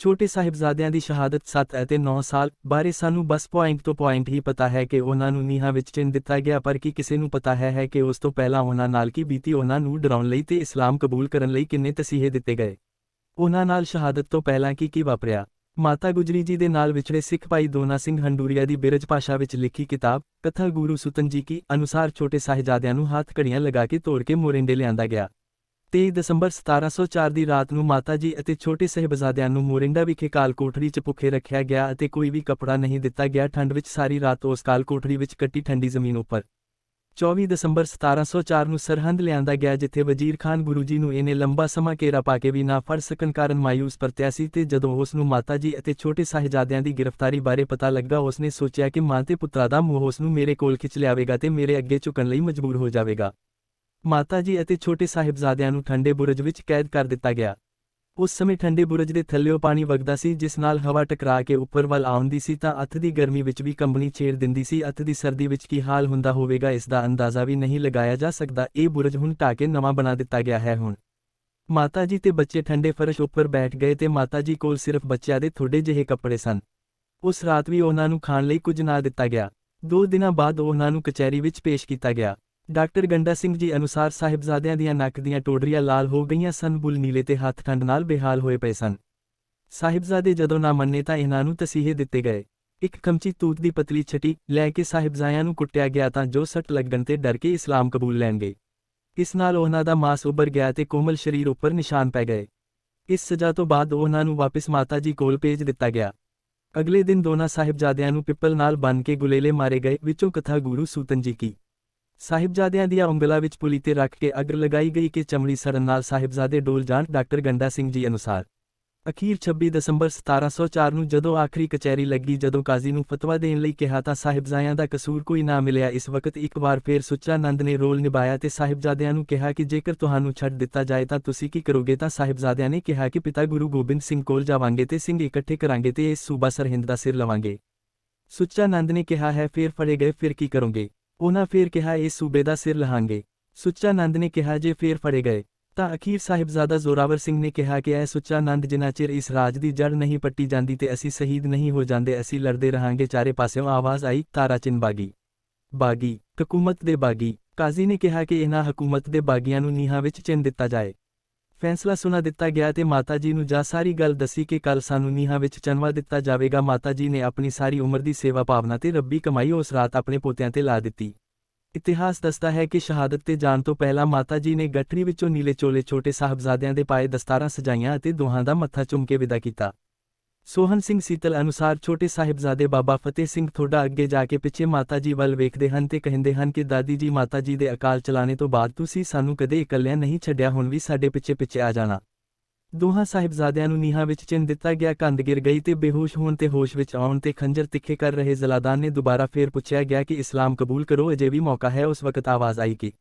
ਛੋਟੇ ਸਾਹਿਬਜ਼ਾਦਿਆਂ ਦੀ ਸ਼ਹਾਦਤ 7 ਅਤੇ 9 ਸਾਲ ਬਾਰੇ ਸਾਨੂੰ ਬਸ ਪੁਆਇੰਟ ਤੋਂ ਪੁਆਇੰਟ ਹੀ ਪਤਾ ਹੈ ਕਿ ਉਹਨਾਂ ਨੂੰ ਨੀਹਾਂ ਵਿੱਚ ਚਿਣ ਦਿੱਤਾ ਗਿਆ, ਪਰ ਕੀ ਕਿਸੇ ਨੂੰ ਪਤਾ ਹੈ ਹੈ ਕਿ ਉਸ ਤੋਂ ਪਹਿਲਾਂ ਉਹਨਾਂ ਨਾਲ ਕੀ ਬੀਤੀ, ਉਹਨਾਂ ਨੂੰ ਡਰਾਉਣ ਲਈ ਤੇ ਇਸਲਾਮ ਕਬੂਲ ਕਰਨ ਲਈ ਕਿੰਨੇ ਤਸੀਹੇ ਦਿੱਤੇ ਗਏ। ਉਹਨਾਂ ਨਾਲ ਸ਼ਹਾਦਤ ਤੋਂ ਪਹਿਲਾਂ ਕੀ ਕੀ ਵਾਪਰਿਆ? ਮਾਤਾ ਗੁਜਰੀ ਜੀ ਦੇ ਨਾਲ ਵਿਛੜੇ ਸਿੱਖ ਭਾਈ ਦੋਨਾ ਸਿੰਘ ਹੰਡੂਰੀਆ ਦੀ ਬਿਰਜ ਭਾਸ਼ਾ ਵਿੱਚ ਲਿਖੀ ਕਿਤਾਬ, ਕਥਾ ਗੁਰੂ ਸੁਤਨ ਜੀ ਕੀ ਅਨੁਸਾਰ ਛੋਟੇ ਸਾਹਿਬਜ਼ਾਦਿਆਂ ਨੂੰ ਹੱਥ ਘੜੀਆਂ ਲਗਾ ਕੇ ਤੋੜ ਕੇ ਮੋਰਿੰਡੇ ਲਿਆਂਦਾ ਗਿਆ। 23 ਦਸੰਬਰ 1704 ਦੀ ਰਾਤ ਨੂੰ ਮਾਤਾ ਜੀ ਅਤੇ ਛੋਟੇ ਸਾਹਿਬਜ਼ਾਦਿਆਂ ਨੂੰ ਮੋਰਿੰਡਾ ਵਿਖੇ ਕਾਲ ਕੋਠੜੀ 'ਚ ਭੁੱਖੇ ਰੱਖਿਆ ਗਿਆ ਅਤੇ ਕੋਈ ਵੀ ਕਪੜਾ ਨਹੀਂ ਦਿੱਤਾ ਗਿਆ। ਠੰਡ ਵਿੱਚ ਸਾਰੀ ਰਾਤ ਉਸ ਕਾਲ ਕੋਠੜੀ ਵਿੱਚ ਕੱਟੀ ਠੰਡੀ ਜ਼ਮੀਨ ਉੱਪਰ। 24 ਦਸੰਬਰ 1704 ਨੂੰ ਸਰਹੰਦ ਲਿਆਂਦਾ ਗਿਆ, ਜਿੱਥੇ ਵਜ਼ੀਰ ਖਾਨ ਗੁਰੂ ਜੀ ਨੂੰ ਇਹਨੇ ਲੰਬਾ ਸਮਾਂ ਘੇਰਾ ਪਾ ਕੇ ਵੀ ਨਾ ਫੜ ਸਕਣ ਕਾਰਨ ਮਾਇੂਸ ਪਰਤਿਆ ਸੀ ਤੇ ਜਦੋਂ ਉਸ ਨੂੰ ਮਾਤਾ ਜੀ ਅਤੇ ਛੋਟੇ ਸਾਹਿਬਜ਼ਾਦਿਆਂ ਦੀ ਗ੍ਰਿਫਤਾਰੀ ਬਾਰੇ ਪਤਾ ਲੱਗਾ, ਉਸ ਨੇ ਸੋਚਿਆ ਕਿ ਮਾਂ ਤੇ ਪੁੱਤਰਾਂ ਦਾ ਮੋਹ ਉਸ ਨੂੰ ਮੇਰੇ ਕੋਲ ਖਿੱਚ ਲਿਆਵੇਗਾ ਤੇ ਮੇਰੇ ਅੱਗੇ ਝੁਕਣ ਲਈ ਮਜਬੂਰ ਹੋ ਜਾਵੇਗਾ। ਮਾਤਾ ਜੀ ਅਤੇ ਛੋਟੇ ਸਾਹਿਬਜ਼ਾਦਿਆਂ ਨੂੰ ਠੰਡੇ ਬੁਰਜ ਵਿੱਚ ਕੈਦ ਕਰ ਦਿੱਤਾ ਗਿਆ। ਉਸ ਸਮੇਂ ਠੰਡੇ ਬੁਰਜ ਦੇ ਥੱਲੇੋਂ ਪਾਣੀ ਵਗਦਾ ਸੀ, ਜਿਸ ਨਾਲ ਹਵਾ ਟਕਰਾ ਕੇ ਉੱਪਰ ਵੱਲ ਆਉਂਦੀ ਸੀ ਤਾਂ ਅੱਥ ਦੀ ਗਰਮੀ ਵਿੱਚ ਵੀ ਕੰਬਣੀ ਛੇੜ ਦਿੰਦੀ ਸੀ। ਅੱਥ ਦੀ ਸਰਦੀ ਵਿੱਚ ਕੀ ਹਾਲ ਹੁੰਦਾ ਹੋਵੇਗਾ, ਇਸ ਦਾ ਅੰਦਾਜ਼ਾ ਵੀ ਨਹੀਂ ਲਗਾਇਆ ਜਾ ਸਕਦਾ। ਇਹ ਬੁਰਜ ਹੁਣ ਢਾਹ ਕੇ ਨਵਾਂ ਬਣਾ ਦਿੱਤਾ ਗਿਆ ਹੈ ਹੁਣ। ਮਾਤਾ ਜੀ ਤੇ ਬੱਚੇ ਠੰਡੇ ਫਰਸ਼ ਉੱਪਰ ਬੈਠ ਗਏ ਤੇ ਮਾਤਾ ਜੀ ਕੋਲ ਸਿਰਫ ਬੱਚਿਆਂ ਦੇ ਥੋੜੇ ਜਿਹੇ ਕੱਪੜੇ ਸਨ। ਉਸ ਰਾਤ ਵੀ ਉਹਨਾਂ ਨੂੰ ਖਾਣ ਲਈ ਕੁਝ ਨਾ ਦਿੱਤਾ ਗਿਆ। ਦੋ ਦਿਨਾਂ ਬਾਅਦ ਉਹਨਾਂ ਨੂੰ ਕਚਹਿਰੀ ਵਿੱਚ ਪੇਸ਼ ਕੀਤਾ ਗਿਆ। ਡਾਕਟਰ ਗੰਡਾ ਸਿੰਘ ਜੀ ਅਨੁਸਾਰ ਸਾਹਿਬਜ਼ਾਦਿਆਂ ਦੀਆਂ ਨੱਕ ਦੀਆਂ ਟੋਡਰੀਆਂ ਲਾਲ ਹੋ ਗਈਆਂ ਸਨ, ਬੁੱਲ ਨੀਲੇ ਤੇ ਹੱਥ ਠੰਡ ਨਾਲ ਬੇਹਾਲ ਹੋਏ ਪਏ ਸਨ। ਸਾਹਿਬਜ਼ਾਦੇ ਜਦੋਂ ਨਾ ਮੰਨੇ ਤਾਂ ਇਹਨਾਂ ਨੂੰ ਤਸੀਹੇ ਦਿੱਤੇ ਗਏ। ਇੱਕ ਕਮਚੀ ਤੂਤ ਦੀ ਪਤਲੀ ਛਟੀ ਲੈ ਕੇ ਸਾਹਿਬਜ਼ਾਦਿਆਂ ਨੂੰ ਕੁੱਟਿਆ ਗਿਆ ਤਾਂ ਜੋ ਸੱਟ ਲੱਗਣ ਤੇ ਡਰ ਕੇ ਇਸਲਾਮ ਕਬੂਲ ਲੈਣਗੇ ਇਸ ਨਾਲ ਉਹਨਾਂ ਦਾ ਮਾਸ ਉੱਭਰ ਗਿਆ ਤੇ ਕੋਮਲ ਸਰੀਰ ਉੱਪਰ ਨਿਸ਼ਾਨ ਪੈ ਗਏ। ਇਸ ਸਜ਼ਾ ਤੋਂ ਬਾਅਦ ਉਹਨਾਂ ਨੂੰ ਵਾਪਸ ਮਾਤਾ ਜੀ ਕੋਲ ਭੇਜ ਦਿੱਤਾ ਗਿਆ। ਅਗਲੇ ਦਿਨ ਦੋਨਾਂ ਸਾਹਿਬਜ਼ਾਦਿਆਂ ਨੂੰ ਪਿੱਪਲ ਨਾਲ ਬੰਨ ਕੇ ਗੁਲੇਲੇ ਮਾਰੇ ਗਏ, ਵਿੱਚੋਂ ਕਥਾ ਗੁਰੂ ਸੂਤਨ ਜੀ ਕੀ। ਸਾਹਿਬਜ਼ਾਦਿਆਂ ਦੀਆਂ ਉਂਗਲਾਂ ਵਿੱਚ ਪੁਲੀ ਤੇ ਰੱਖ ਕੇ ਅੱਗ ਲਗਾਈ ਗਈ ਕਿ ਚਮੜੀ ਸਰਨ ਨਾਲ ਸਾਹਿਬਜ਼ਾਦੇ ਡੋਲ ਜਾਣ, ਡਾਕਟਰ ਗੰਡਾ ਸਿੰਘ ਜੀ ਅਨੁਸਾਰ। ਅਖੀਰ 26 ਦਸੰਬਰ 1704 ਨੂੰ ਜਦੋਂ ਆਖਰੀ ਕਚਹਿਰੀ ਲੱਗੀ, ਜਦੋਂ ਕਾਜ਼ੀ ਨੂੰ ਫਤਵਾ ਦੇਣ ਲਈ ਕਿਹਾ ਤਾਂ ਸਾਹਿਬਜ਼ਾਦਿਆਂ ਦਾ ਕਸੂਰ ਕੋਈ ਨਾ ਮਿਲਿਆ। ਇਸ ਵਕਤ ਇੱਕ ਵਾਰ ਫੇਰ ਸੁੱਚਾ ਨੰਦ ਨੇ ਰੋਲ ਨਿਭਾਇਆ ਤੇ ਸਾਹਿਬਜ਼ਾਦਿਆਂ ਨੂੰ ਕਿਹਾ ਕਿ ਜੇਕਰ ਤੁਹਾਨੂੰ ਛੱਡ ਦਿੱਤਾ ਜਾਏ ਤਾਂ ਤੁਸੀਂ ਕੀ ਕਰੋਗੇ? ਤਾਂ ਸਾਹਿਬਜ਼ਾਦਿਆਂ ਨੇ ਕਿਹਾ ਕਿ ਪਿਤਾ ਗੁਰੂ ਗੋਬਿੰਦ ਸਿੰਘ ਕੋਲ ਜਾਵਾਂਗੇ ਤੇ ਸਿੰਘ ਇਕੱਠੇ ਕਰਾਂਗੇ ਤੇ ਇਸ ਸੂਬਾ ਸਰਹਿੰਦ ਦਾ ਸਿਰ ਲਵਾਂਗੇ। ਸੁੱਚਾ ਨੰਦ ਨੇ ਕਿਹਾ ਹੈ, ਫੇਰ ਫੜੇ ਗਏ, ਫਿਰ ਕੀ ਕਰੋਗੇ? ਉਹਨਾਂ ਫੇਰ ਕਿਹਾ, ਇਸ ਸੂਬੇ ਦਾ ਸਿਰ ਲਹਾਂਗੇ। ਸੁੱਚਾ ਨੰਦ ਨੇ ਕਿਹਾ, ਜੇ ਫੇਰ ਫੜੇ ਗਏ, ਤਾਂ ਅਖੀਰ ਸਾਹਿਬਜ਼ਾਦਾ ਜ਼ੋਰਾਵਰ ਸਿੰਘ ਨੇ ਕਿਹਾ ਕਿ ਇਹ ਸੁੱਚਾ ਨੰਦ ਜਿੰਨਾ ਚਿਰ ਇਸ ਰਾਜ ਦੀ ਜੜ ਨਹੀਂ ਪੱਟੀ ਜਾਂਦੀ ਤੇ ਅਸੀਂ ਸ਼ਹੀਦ ਨਹੀਂ ਹੋ ਜਾਂਦੇ, ਅਸੀਂ ਲੜਦੇ ਰਹਾਂਗੇ। ਚਾਰੇ ਪਾਸਿਓਂ ਆਵਾਜ਼ ਆਈ, ਤਾਰਾ ਚਿਨ ਬਾਗੀ ਬਾਗੀ, ਹਕੂਮਤ ਦੇ ਬਾਗੀ। ਕਾਜ਼ੀ ਨੇ ਕਿਹਾ ਕਿ ਇਹਨਾਂ ਹਕੂਮਤ ਦੇ ਬਾਗੀਆਂ ਨੂੰ ਨੀਹਾਂ ਵਿੱਚ ਚਿੰਨ ਦਿੱਤਾ ਜਾਏ। ਫੈਸਲਾ ਸੁਣਾ ਦਿੱਤਾ ਗਿਆ ਤੇ ਮਾਤਾ ਜੀ ਨੂੰ ਜਾ ਸਾਰੀ ਗੱਲ ਦੱਸੀ ਕਿ ਕੱਲ ਸਾਨੂੰ ਨੀਹਾਂ ਵਿੱਚ ਚਨਵਾ ਦਿੱਤਾ ਜਾਵੇਗਾ। ਮਾਤਾ ਜੀ ਨੇ ਆਪਣੀ ਸਾਰੀ ਉਮਰ ਦੀ ਸੇਵਾ ਭਾਵਨਾ ਤੇ ਰੱਬੀ ਕਮਾਈ ਉਸ ਰਾਤ ਆਪਣੇ ਪੋਤਿਆਂ ਤੇ ਲਾ ਦਿੱਤੀ। ਇਤਿਹਾਸ ਦੱਸਦਾ ਹੈ ਕਿ ਸ਼ਹਾਦਤ ਤੇ ਜਾਣ ਤੋਂ ਪਹਿਲਾਂ ਮਾਤਾ ਜੀ ਨੇ ਗੱਠੜੀ ਵਿੱਚੋਂ ਨੀਲੇ ਚੋਲੇ ਛੋਟੇ ਸਾਹਿਬਜ਼ਾਦਿਆਂ ਦੇ ਪਾਏ ਦਸਤਾਰਾਂ ਸਜਾਈਆਂ ਅਤੇ ਦੋਹਾਂ ਦਾ ਮੱਥਾ ਚੁੰਮ ਕੇ ਵਿਦਾ ਕੀਤਾ। ਸੋਹਨ ਸਿੰਘ ਸੀਤਲ ਅਨੁਸਾਰ ਛੋਟੇ ਸਾਹਿਬਜ਼ਾਦੇ ਬਾਬਾ ਫਤਿਹ ਸਿੰਘ ਥੋੜਾ ਅੱਗੇ ਜਾ ਕੇ ਪਿੱਛੇ ਮਾਤਾ ਜੀ ਵੱਲ ਵੇਖਦੇ ਹਨ ਤੇ ਕਹਿੰਦੇ ਹਨ ਕਿ ਦਾਦੀ ਜੀ ਮਾਤਾ ਜੀ ਦੇ ਅਕਾਲ ਚਲਾਣੇ ਤੋਂ ਬਾਅਦ ਤੁਸੀਂ ਸਾਨੂੰ ਕਦੇ ਇਕੱਲਿਆਂ ਨਹੀਂ ਛੱਡਿਆ ਹੁਣ ਵੀ ਸਾਡੇ ਪਿੱਛੇ ਪਿੱਛੇ ਆ ਜਾਣਾ ਦੋਹਾਂ ਸਾਹਿਬਜ਼ਾਦਿਆਂ ਨੂੰ ਨੀਹਾਂ ਵਿੱਚ ਚਿੰਨ ਦਿੱਤਾ ਗਿਆ ਕੰਧ ਗਿਰ ਗਈ ਤੇ ਬੇਹੋਸ਼ ਹੋਣ ਤੇ ਹੋਸ਼ ਵਿੱਚ ਆਉਣ ਤੇ ਖੰਜਰ ਤਿੱਖੇ ਕਰ ਰਹੇ ਜ਼ਲਾਦਾਨ ਨੇ ਦੁਬਾਰਾ ਫੇਰ ਪੁੱਛਿਆ ਗਿਆ ਕਿ ਇਸਲਾਮ ਕਬੂਲ ਕਰੋ ਅਜੇ ਵੀ ਮੌਕਾ ਹੈ ਉਸ ਵਕਤ ਆਵਾਜ਼ ਆਈ ਕਿ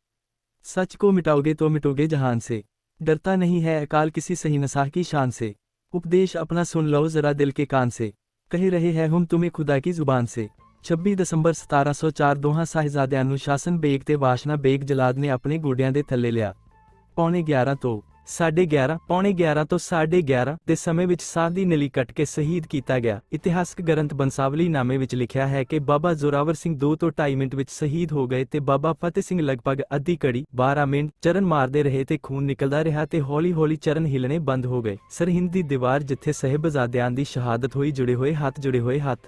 सच को मिटाओगे तो मिटोगे जहान से डरता नहीं है अकाल किसी सही नसाह की शान से उपदेश अपना सुन लो जरा दिल के कान से कह रहे हैं हम तुम्हें खुदा की जुबान से 26 ਦਸੰਬਰ 1704 ਦੋਹਾਂ ਸਾਹਿਬਜ਼ਾਦਿਆਂ ਨੂੰ ਸ਼ਾਸਨ ਬੇਗ ਤੇ ਵਾਸ਼ਨਾ ਬੇਗ ਜਲਾਦ ਨੇ ਆਪਣੇ ਗੋਡਿਆਂ ਦੇ ਥੱਲੇ ਲਿਆ ਪੌਣੇ 11 ਤੋਂ 11:30 ਪੌਣੇ 11 ਤੋਂ 11:30 ਦੇ ਸਮੇਂ ਵਿੱਚ ਸਾਹ ਦੀ ਨਲੀ ਕੱਟ ਕੇ ਸ਼ਹੀਦ ਕੀਤਾ ਗਿਆ। ਇਤਿਹਾਸਕ ਗ੍ਰੰਥ ਬੰਸਾਵਲੀ ਨਾਮੇ ਵਿੱਚ ਲਿਖਿਆ ਹੈ ਕਿ ਬਾਬਾ ਜ਼ੋਰਾਵਰ ਸਿੰਘ 2 ਤੋਂ 2.5 ਮਿੰਟ ਵਿੱਚ ਸ਼ਹੀਦ ਹੋ ਗਏ ਤੇ ਬਾਬਾ ਫਤਿਹ ਸਿੰਘ ਲਗਭਗ ਅੱਧੀ ਘੜੀ 12 ਮਿੰਟ ਚਰਨ ਮਾਰਦੇ ਰਹੇ ਤੇ ਖੂਨ ਨਿਕਲਦਾ ਰਿਹਾ ਤੇ ਹੌਲੀ-ਹੌਲੀ ਚਰਨ ਹਿਲਣੇ ਬੰਦ ਹੋ ਗਏ। ਸਰਹਿੰਦ ਦੀ ਦੀਵਾਰ ਜਿੱਥੇ ਸਹਿਬਜ਼ਾਦਿਆਂ ਦੀ ਸ਼ਹਾਦਤ ਹੋਈ, ਜੁੜੇ ਹੋਏ ਹੱਥ ਜੁੜੇ ਹੋਏ ਹੱਥ।